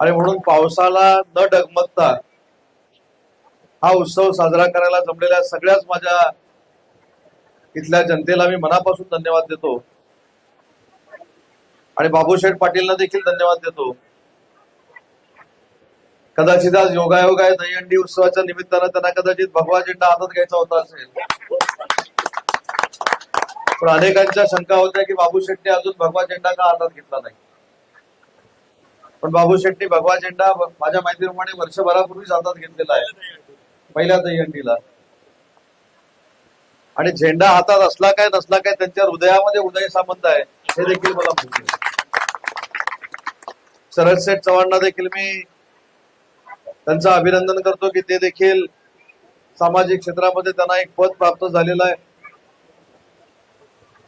आणि म्हणून पावसाला न डगमगता हा उत्सव साजरा करायला जमलेल्या सगळ्याच माझ्या इथल्या जनतेला मी मनापासून धन्यवाद देतो. आणि बाबूशेठ पाटीलना देखील धन्यवाद देतो. कदाचित आज योगायोग आहे दहीहंडी उत्सवाच्या निमित्तानं त्यांना कदाचित भगवा झेंडा हातात घ्यायचा होता असेल. पण अनेकांच्या शंका होत्या की बाबू शेट्टी अजून भगवा झेंडा का हातात घेतला नाही? पण बाबू शेट्टी भगवा झेंडा माझ्या माहितीप्रमाणे वर्षभरापूर्वीच हातात घेतलेला आहे. पहिल्या दहीहंडीला. आणि झेंडा हातात असला काय नसला काय त्यांच्या हृदयामध्ये उदय सामंत आहे हे देखील मला माहिती शरद शेठ चव्हाणना देखील मी त्यांचं अभिनंदन करतो की ते देखील सामाजिक क्षेत्रामध्ये त्यांना एक पद प्राप्त झालेलं आहे.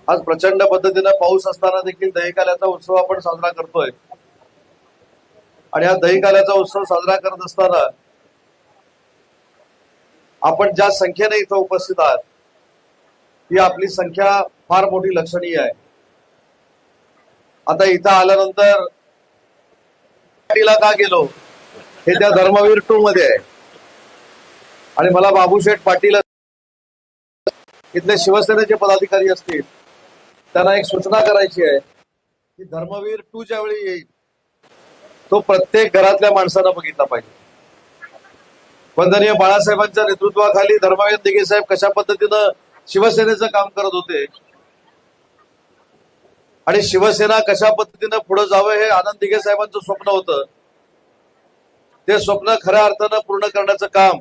आज प्रचंड पद्धतीनं पाऊस असताना देखील दहीकाल्याचा उत्सव आपण साजरा करतोय. आणि हा दहीकाल्याचा उत्सव साजरा करत असताना आपण ज्या संख्येने इथं उपस्थित आहात ही आपली संख्या फार मोठी लक्षणीय आहे. आता इथं आल्यानंतर का गेलो? हे त्या धर्मवीर टू मध्ये आहे. आणि मला बाबूशेठ पाटील इथले शिवसेनेचे पदाधिकारी असतील त्यांना एक सूचना करायची आहे की धर्मवीर टू ज्यावेळी येईल तो प्रत्येक घरातल्या माणसानं बघितला पाहिजे. वंदनीय बाळासाहेबांच्या नेतृत्वाखाली धर्मवीर दिघे साहेब कशा पद्धतीनं शिवसेनेचं काम करत होते? आणि शिवसेना कशा पद्धतीनं पुढे जावं हे आनंद दिघे साहेबांचं स्वप्न होतं. ते स्वप्न खऱ्या अर्थानं पूर्ण करण्याचं काम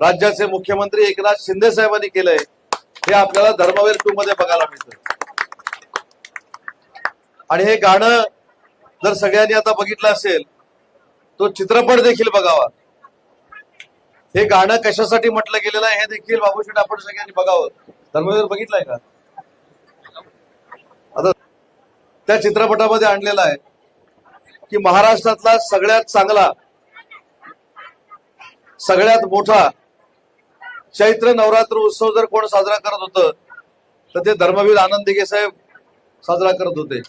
राज्याचे मुख्यमंत्री एकनाथ शिंदे साहेबांनी केलंय हे आपल्याला धर्मवीर टू मध्ये बघायला मिळतं. आणि हे गाणं जर सगळ्यांनी आता बघितलं असेल तो चित्रपट देखील बघावा. हे गाणं कशासाठी म्हटलं गेलेलं आहे हे देखील बाबूशेठ आपण सगळ्यांनी बघावं. धर्मवीर बघितलंय का? आता त्या चित्रपटामध्ये आणलेला आहे की महाराष्ट्रातला सगळ्यात चांगला सगळ्यात मोठा चैत्र नवरात्र उत्सव जर कोण साजरा करत होतं तर ते धर्मवीर आनंद दिघे साहेब साजरा करत होते.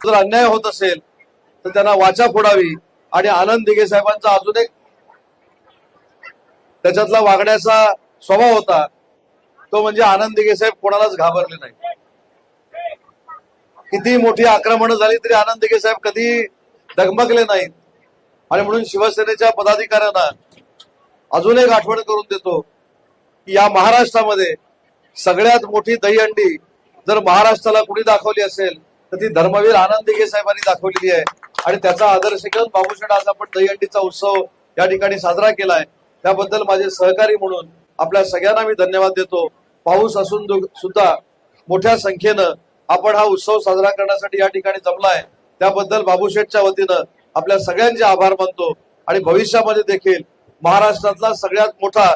जर अन्याय होत असेल तर त्यांना वाचा फोडावी. आणि आनंद दिघे साहेबांचा अजून एक त्याच्यातला वागण्याचा स्वभाव होता. तो म्हणजे आनंद दिघे साहेब कोणालाच घाबरले नाही. किती मोठी आक्रमण झाली तरी आनंद दिघे साहेब कधी डगमगले नाहीत. आणि म्हणून शिवसेनेच्या पदाधिकाऱ्यांना अजून एक आठवण करून देतो की या महाराष्ट्रामध्ये सगळ्यात मोठी दहीहंडी जर महाराष्ट्राला कुणी दाखवली असेल तर ती धर्मवीर आनंद दिघे साहेबांनी दाखवलेली आहे. आणि त्याचा आदर्श घेऊन बाबूशेठ आज आपण दहीहंडीचा उत्सव या ठिकाणी साजरा केलाय. त्याबद्दल माझे सहकारी म्हणून आपल्या सगळ्यांना मी धन्यवाद देतो. पाऊस असून सुद्धा मोठ्या संख्येनं आपण हा उत्सव साजरा करण्यासाठी या ठिकाणी जमलाय. त्याबद्दल बाबूशेठच्या वतीनं आपल्या सगळ्यांचे आभार मानतो. आणि भविष्यामध्ये देखील महाराष्ट्रातला सगळ्यात मोठा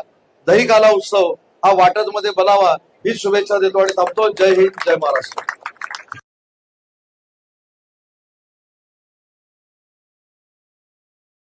दही काला उत्सव हा वाटत मध्ये बनावा ही शुभेच्छा देतो आणि थांबतो. जय हिंद जय महाराष्ट्र.